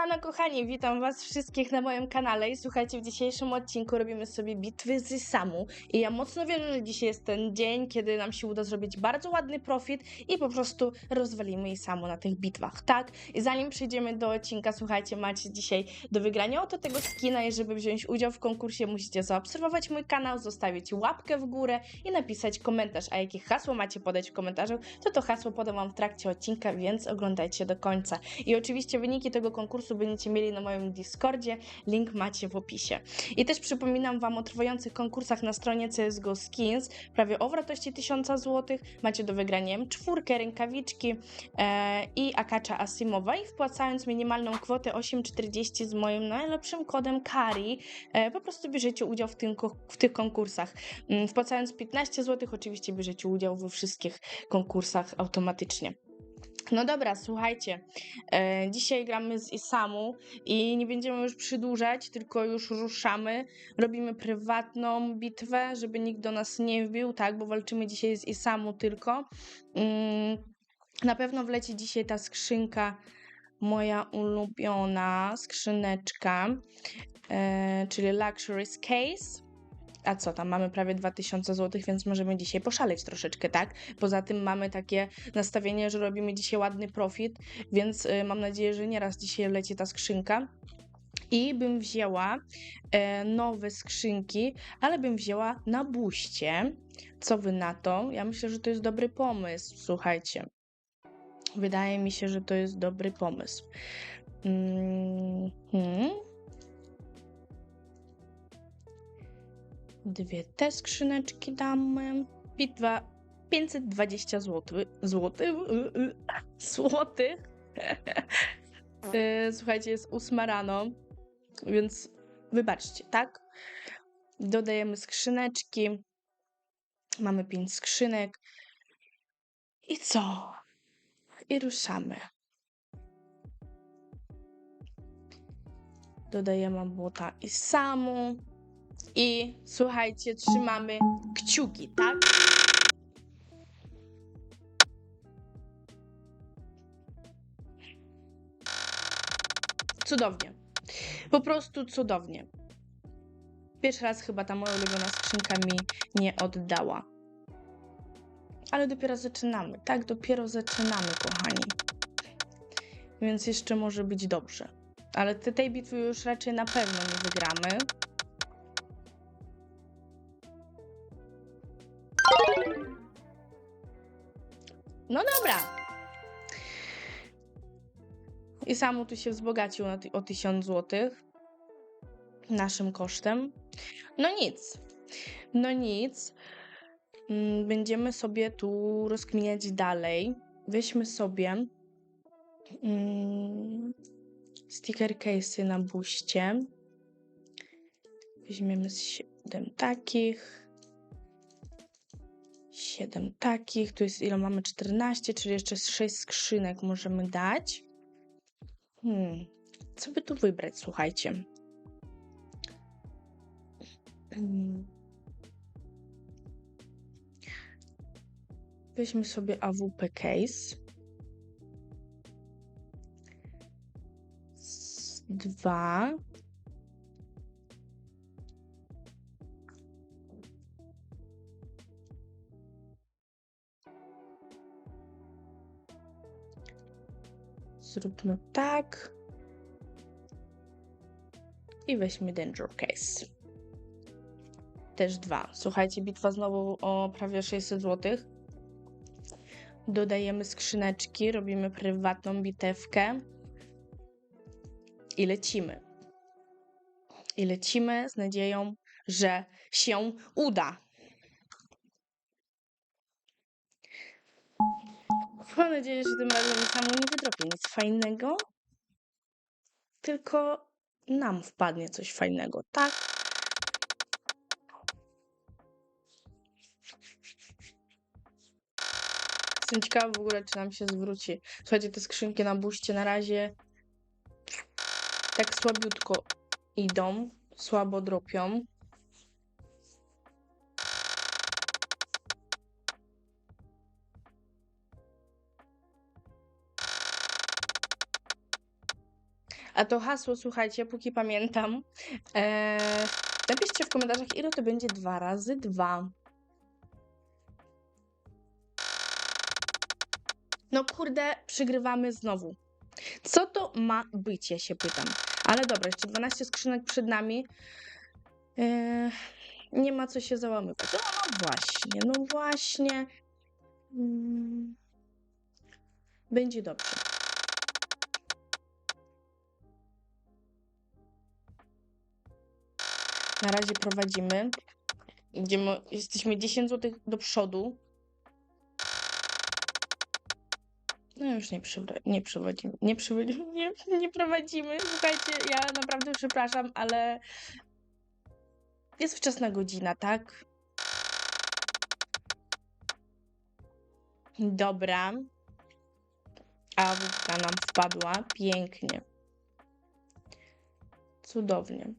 Siemano kochani, witam was wszystkich na moim kanale i słuchajcie, w dzisiejszym odcinku robimy sobie bitwy z Samu i ja mocno wierzę, że dzisiaj jest ten dzień, kiedy nam się uda zrobić bardzo ładny profit i po prostu rozwalimy Isamu na tych bitwach, tak? I zanim przejdziemy do odcinka, słuchajcie, macie dzisiaj do wygrania oto tego skina i żeby wziąć udział w konkursie musicie zaobserwować mój kanał, zostawić łapkę w górę i napisać komentarz, a jakie hasło macie podać w komentarzu, to to hasło podam wam w trakcie odcinka, więc oglądajcie do końca. I oczywiście wyniki tego konkursu będziecie mieli na moim Discordzie, link macie w opisie. I też przypominam Wam o trwających konkursach na stronie CSGO Skins, prawie o wartości 1000 zł. Macie do wygrania czwórkę, rękawiczki e, i akacza Asimowa i wpłacając minimalną kwotę 8,40 z moim najlepszym kodem KARI, e, po prostu bierzecie udział w, tym, w tych konkursach. Mm, Wpłacając 15 zł oczywiście bierzecie udział we wszystkich konkursach automatycznie. No dobra, słuchajcie. E, dzisiaj gramy z Isamu i nie będziemy już przedłużać, tylko już ruszamy. Robimy prywatną bitwę, żeby nikt do nas nie wbił, tak, bo walczymy dzisiaj z Isamu tylko. Mm, na pewno wleci dzisiaj ta skrzynka, moja ulubiona skrzyneczka, e, czyli Luxury's Case. A co tam, mamy prawie 2000 zł, więc możemy dzisiaj poszaleć troszeczkę, tak? Poza tym mamy takie nastawienie, że robimy dzisiaj ładny profit, więc y, mam nadzieję, że nieraz dzisiaj leci ta skrzynka. I bym wzięła e, nowe skrzynki, ale bym wzięła na buście. Co wy na to? Ja myślę, że to jest dobry pomysł, słuchajcie. Wydaje mi się, że to jest dobry pomysł. Mm, hmm. Dwie te skrzyneczki damy. Bitwa 520 zł. Złoty? Złoty? Y, Słuchajcie, jest ósma rano, więc wybaczcie, tak? Dodajemy skrzyneczki. Mamy pięć skrzynek. I co? I ruszamy. Dodajemy błota i samu. I słuchajcie, trzymamy kciuki, tak? Cudownie. Po prostu cudownie. Pierwszy raz chyba ta moja ulubiona skrzynka mi nie oddała. Ale dopiero zaczynamy, tak? Dopiero zaczynamy, kochani. Więc jeszcze może być dobrze. Ale te, tej bitwy już raczej na pewno nie wygramy. No dobra. I samu tu się wzbogacił na ty- o 1000 zł. Naszym kosztem. No nic. No nic. Mm, Będziemy sobie tu rozkminiać dalej. Weźmy sobie mm, sticker case'y na buście. Weźmiemy z 7 takich. 7 takich. Tu jest ile mamy? 14, czyli jeszcze z 6 skrzynek możemy dać. Hmm. Co by tu wybrać, słuchajcie? Hmm. Weźmy sobie AWP case. Dwa. Zróbmy tak. I weźmy Danger Case. Też dwa. Słuchajcie, bitwa znowu o prawie 600 zł. Dodajemy skrzyneczki, robimy prywatną bitewkę. I lecimy. I lecimy z nadzieją, że się uda. Mam nadzieję, że tym razem samu nie wydropię nic fajnego, tylko nam wpadnie coś fajnego, tak? Jestem ciekawa w ogóle, czy nam się zwróci. Słuchajcie, te skrzynki na buście na razie tak słabiutko idą, słabo dropią. A to hasło, słuchajcie, póki pamiętam, e, napiszcie w komentarzach, ile to będzie 2 razy 2. No kurde, przygrywamy znowu. Co to ma być, ja się pytam. Ale dobra, jeszcze 12 skrzynek przed nami. E, nie ma co się załamywać. No, no właśnie, no właśnie. Mm, będzie dobrze. Na razie prowadzimy. Idziemy, jesteśmy 10 zł do przodu. No już nie, przywra- nie prowadzimy. Nie, przywra- nie, nie prowadzimy. Słuchajcie, ja naprawdę przepraszam, ale jest wczesna godzina, tak? Dobra. A wódka nam wpadła. Pięknie. Cudownie.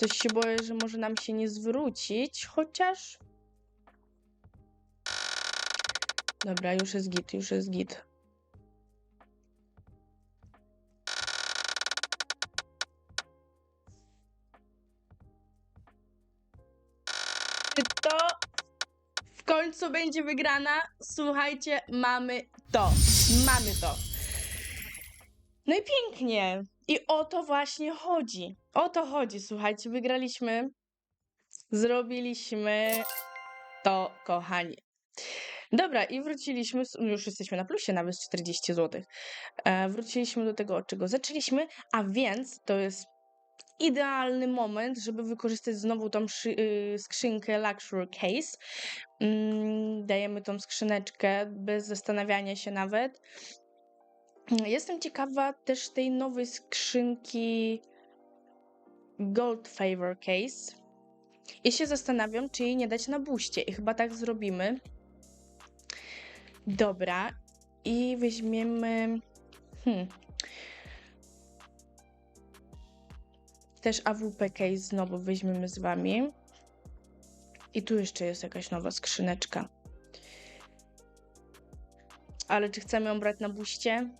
Coś się boję, że może nam się nie zwrócić, chociaż. Dobra, już jest git, już jest git. To w końcu będzie wygrana? Słuchajcie, mamy to. Mamy to. No i pięknie. I o to właśnie chodzi. O to chodzi, słuchajcie, wygraliśmy. Zrobiliśmy to, kochani. Dobra, i wróciliśmy, już jesteśmy na plusie, nawet 40 zł. E, wróciliśmy do tego, od czego zaczęliśmy, a więc to jest idealny moment, żeby wykorzystać znowu tą y, skrzynkę Luxury Case. Mm, dajemy tą skrzyneczkę bez zastanawiania się nawet. Jestem ciekawa też tej nowej skrzynki Gold Favor Case. I się zastanawiam, czy jej nie dać na buście. I chyba tak zrobimy. Dobra. I weźmiemy. Hmm. Też AWP Case znowu weźmiemy z wami. I tu jeszcze jest jakaś nowa skrzyneczka. Ale czy chcemy ją brać na buście?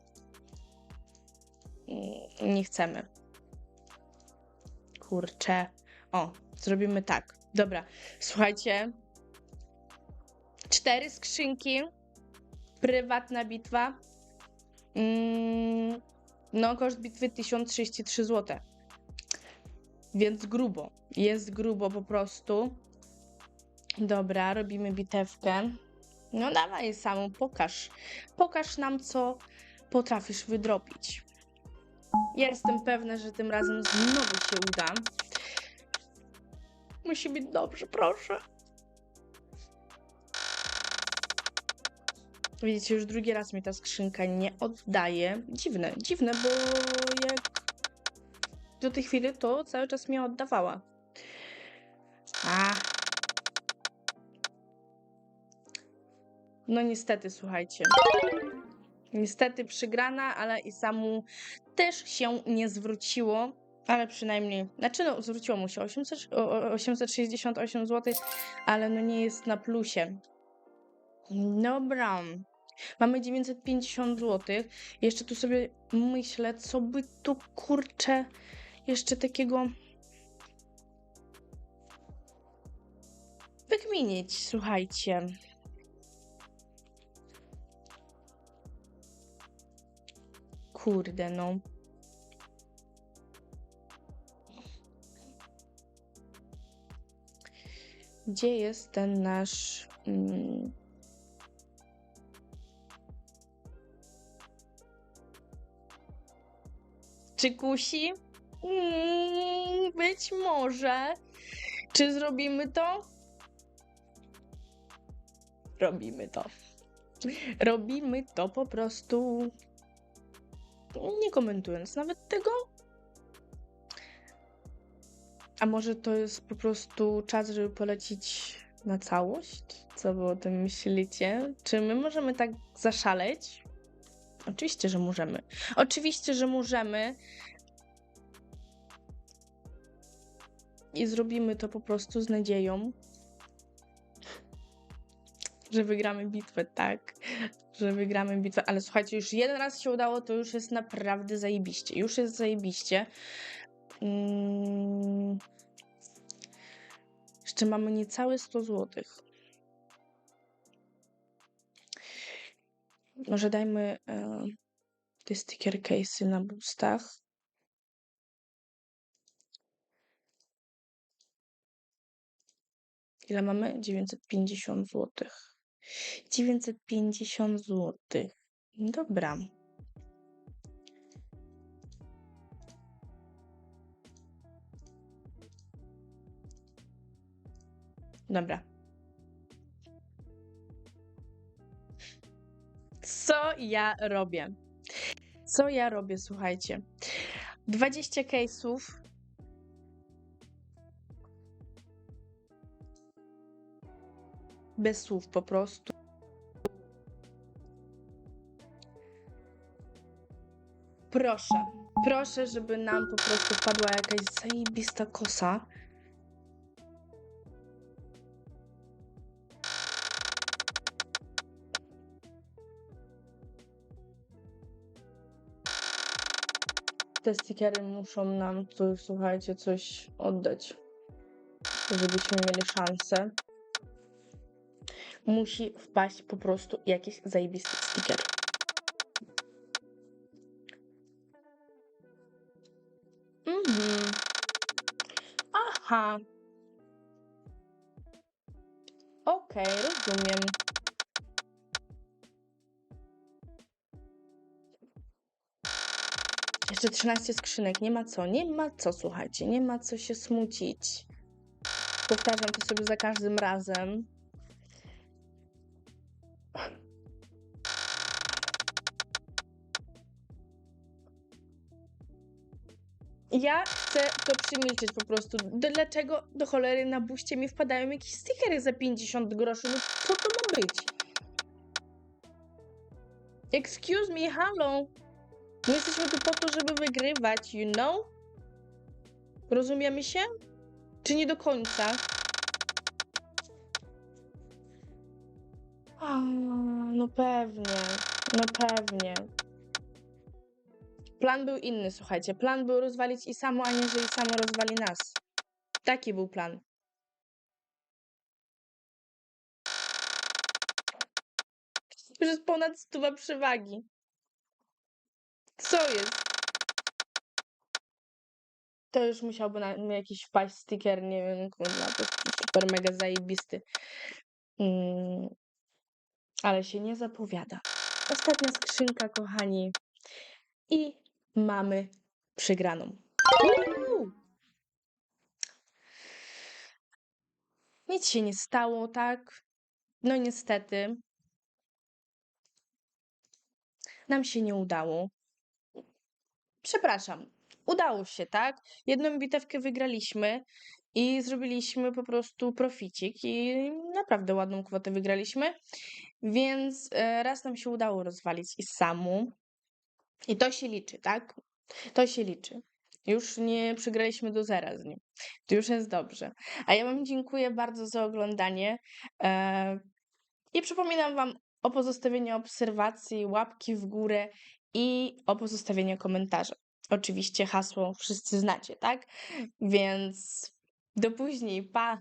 Nie chcemy. Kurczę. O, zrobimy tak. Dobra, słuchajcie. Cztery skrzynki. Prywatna bitwa. Mm, no, koszt bitwy 1033 zł. Więc grubo. Jest grubo po prostu. Dobra, robimy bitewkę. No dawaj, samą pokaż. Pokaż nam, co potrafisz wydropić. Jestem pewna, że tym razem znowu się uda. Musi być dobrze, proszę. Widzicie, już drugi raz mi ta skrzynka nie oddaje. Dziwne, dziwne, bo jak do tej chwili to cały czas mnie oddawała. A. No niestety, słuchajcie. Niestety przygrana, ale i samu też się nie zwróciło, ale przynajmniej, znaczy no zwróciło mu się 800, o- o- 868 zł, ale no nie jest na plusie. Dobra. Mamy 950 zł. Jeszcze tu sobie myślę, co by tu kurczę jeszcze takiego wykminić, słuchajcie. Kurde, no. Gdzie jest ten nasz. Mm, czy kusi? Mm, być może. Czy zrobimy to? Robimy to. Robimy to po prostu. Nie komentując nawet tego. A może to jest po prostu czas, żeby polecić na całość? Co wy o tym myślicie? Czy my możemy tak zaszaleć? Oczywiście, że możemy. Oczywiście, że możemy. I zrobimy to po prostu z nadzieją, że wygramy bitwę, tak. Że wygramy bitwę. Ale słuchajcie, już jeden raz się udało, to już jest naprawdę zajebiście. Już jest zajebiście. Mm. Jeszcze mamy niecałe 100 zł. Może dajmy e, te sticker case'y na boostach. Ile mamy? 950 zł. 950 zł. Dobra. Dobra. Co ja robię? Co ja robię, słuchajcie? 20 case'ów. Bez słów po prostu. Proszę, proszę, żeby nam po prostu wpadła jakaś zajebista kosa. Te stickery muszą nam tu, słuchajcie, coś oddać, żebyśmy mieli szansę. Musi wpaść po prostu jakiś zajebisty sticker. Mhm. Aha. Okej, rozumiem. Jeszcze 13 skrzynek, nie ma co, nie ma co, słuchajcie, nie ma co się smucić. Powtarzam to sobie za każdym razem. Ja chcę to przemilczeć po prostu. Dlaczego do cholery na buście mi wpadają jakieś stickery za 50 groszy? No co to ma być? Excuse me, halo? My jesteśmy tu po to, żeby wygrywać, you know? Rozumiemy się? Czy nie do końca? No pewnie, no pewnie. Plan był inny, słuchajcie. Plan był rozwalić i samo, aniżeli samo rozwali nas. Taki był plan. Jest ponad stuwa przewagi. Co jest? To już musiałby na na jakiś wpaść sticker, nie wiem, kurwa, to super mega zajebisty. Mm, ale się nie zapowiada. Ostatnia skrzynka, kochani. I mamy przegraną. Nic się nie stało, tak? No niestety. Nam się nie udało. Przepraszam. Udało się, tak? Jedną bitewkę wygraliśmy i zrobiliśmy po prostu proficik i naprawdę ładną kwotę wygraliśmy. Więc e, raz nam się udało rozwalić i samu. I to się liczy, tak? To się liczy. Już nie przegraliśmy do zera z nim. To już jest dobrze. A ja Wam dziękuję bardzo za oglądanie. E, I przypominam Wam o pozostawieniu obserwacji, łapki w górę i o pozostawieniu komentarza. Oczywiście hasło wszyscy znacie, tak? Więc do później, pa!